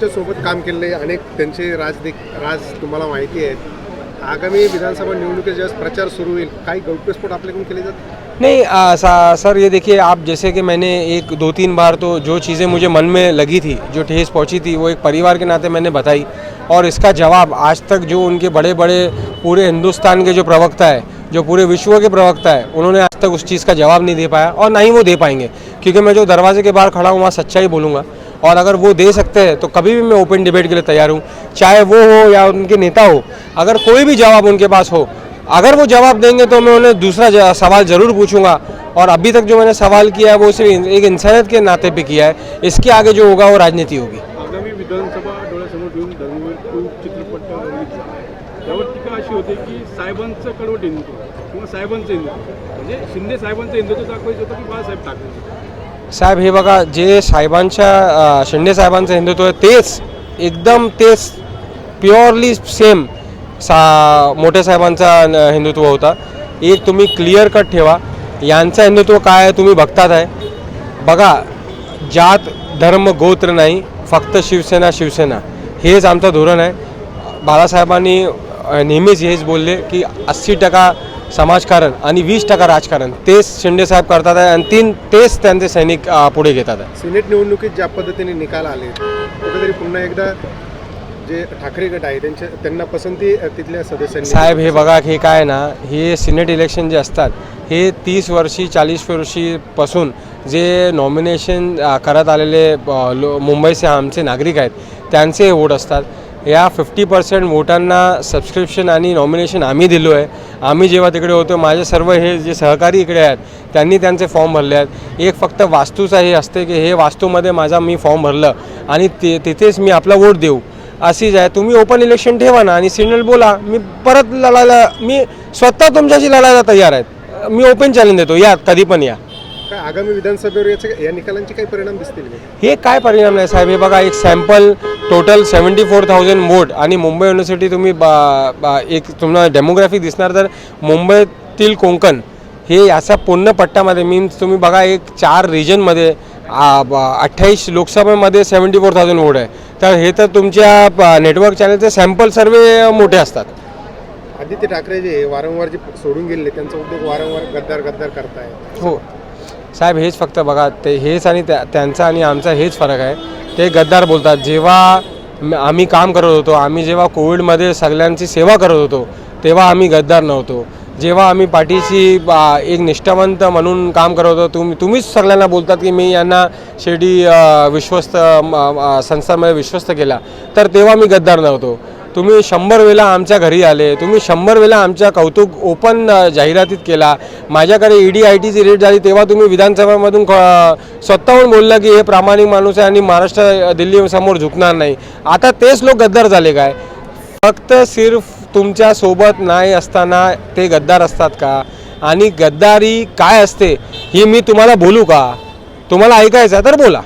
त्यांच्या सोबत काम केलेलं अनेक राज राज तुम्हाला माहिती आहेत. आगामी विधानसभा निवडणुकीत ज्यावेळेस प्रचार सुरू काही गौप्यस्फोट आपल्याकडून केले नहीं आ, सा, सर ये देखिए आप जैसे कि मैंने एक दो तीन बार तो जो चीज़ें मुझे मन में लगी थी जो ठेस पहुँची थी वो एक परिवार के नाते मैंने बताई। और इसका जवाब आज तक जो उनके बड़े बड़े पूरे हिंदुस्तान के जो प्रवक्ता है जो पूरे विश्व के प्रवक्ता है उन्होंने आज तक उस चीज़ का जवाब नहीं दे पाया और ना ही वो दे पाएँगे। क्योंकि मैं जो दरवाजे के बाहर खड़ा हूँ वहाँ सच्चाई बोलूँगा। और अगर वो दे सकते हैं तो कभी भी मैं ओपन डिबेट के लिए तैयार हूँ, चाहे वो हो या उनके नेता हो। अगर कोई भी जवाब उनके पास हो, अगर वो जवाब देंगे तो मैं उन्हें दूसरा सवाल ज़रूर पूछूँगा। और अभी तक जो मैंने सवाल किया है, वो सिर्फ़ एक इंसानियत के नाते पे किया है। इसके आगे जो होगा, वो राजनीति होगी। विधानसभा कडवट किंवा साहेबांचं म्हणजे शिंदे साहेबांचं हिंदुत्व दाखवायचं होतं की बाळासाहेब ठाकरे साहेब हे बघा जे साहेबांच्या शिंदे साहेबांचं हिंदुत्व आहे तेच एकदम तेच प्युअरली सेम सा मोठ्या साहेबांचा हिंदुत्व होता. एक तुम्ही क्लिअर कट ठेवा. यांचं हिंदुत्व काय आहे तुम्ही बघतात आहे. बघा जात धर्म गोत्र नाही फक्त शिवसेना शिवसेना. हेच आमचं धोरण आहे. बाळासाहेबांनी नेहमीच हेच बोलले की अस्सी टका समाजकारण आणि वीस टका राजकारण. तेच शिंदेसाहेब करतात आहे आणि तीन तेच त्यांचे सैनिक पुढे घेतात आहे. सिनेट निवडणुकीत ज्या पद्धतीने निकाल आले कुठेतरी पुन्हा एकदा जे ठाकरे गट आहे त्यांच्या त्यांना पसंती तिथल्या सदस्यांनी साहेब हे बघा हे काय ना हे सिनेट इलेक्शन जे असतात हे तीस वर्षी चाळीस वर्षीपासून जे नॉमिनेशन करत आलेले लो मुंबईचे आमचे नागरिक आहेत त्यांचे वोट असतात. या फिफ्टी पर्सेंट वोटांना सबस्क्रिप्शन आणि नॉमिनेशन आम्ही दिलो आहे. आम्ही जेव्हा तिकडे होतो माझे सर्व हे जे सहकारी इकडे आहेत त्यांनी त्यांचे फॉर्म भरले आहेत. एक फक्त वास्तूचा हे असते की हे वास्तूमध्ये माझा मी फॉर्म भरलं आणि ते तिथेच मी आपला वोट देऊ. अशीच आहे. तुम्ही ओपन इलेक्शन ठेवा ना आणि सिग्नल बोला. मी परत लढायला मी स्वतः तुमच्याशी लढायला तयार आहेत मी ओपन चॅलेंज देतो. या कधी पण या. काय आगामी विधानसभेवर याचे या निकालांचे काही परिणाम दिसतील? हे काय परिणाम नाही साहेब? हे बघा एक sample total seventy four thousand vote आणि मुंबई युनिव्हर्सिटी तुम्ही बा- बा- एक तुम्हाला डेमोग्राफिक दिसणार तर मुंबईतील कोकण हे याचा पूर्ण पट्ट्यामध्ये मीन्स तुम्ही बघा एक चार रिजनमध्ये अठ्ठावीस लोकसभेमध्ये सेवन्टी फोर थाउजंड वोट आहे. तर हे तर तुमच्या नेटवर्क चॅनलचे सॅम्पल सर्वे मोठे असतात. आदित्य ठाकरे जे वारंवार जे सोडून गेले त्यांचा उद्योग वारंवार गद्दार गद्दार करताय हो. साहेब हेच फक्त बघा ते हेच आणि त्या त्यांचा आणि आमचा हेच फरक आहे. ते गद्दार बोलतात. जेव्हा आम्ही काम करत होतो आम्ही जेव्हा कोविडमध्ये सगळ्यांची सेवा करत होतो तेव्हा आम्ही गद्दार नव्हतो. जेव्हा आम्ही पाठीशी एक निष्ठावंत म्हणून काम करत होतो तुम्ही तुम्हीच सगळ्यांना बोलतात की मी यांना शेवटी विश्वस्त म, संस्थांमध्ये विश्वस्त केला. तर तेव्हा मी गद्दार नव्हतो. तुम्ही शंभर वेळा आमच्या घरी आले तुम्ही शंभर वेळा आमच्या कौतुक ओपन जाहिरातीत केला. माझ्याकडे E ईडी आय टीची रेट झाली तेव्हा तुम्ही विधानसभेमधून स्वतःहून बोलला की हे प्रामाणिक माणूस आहे आणि महाराष्ट्र दिल्लीसमोर झुकणार नाही. आता तेच लोक गद्दार झाले काय? फक्त सिर्फ तुमच्यासोबत नाही असताना ते गद्दार असतात का? आणि गद्दारी काय असते ही मी तुम्हाला बोलू का? तुम्हाला ऐकायचं आहे तर बोला.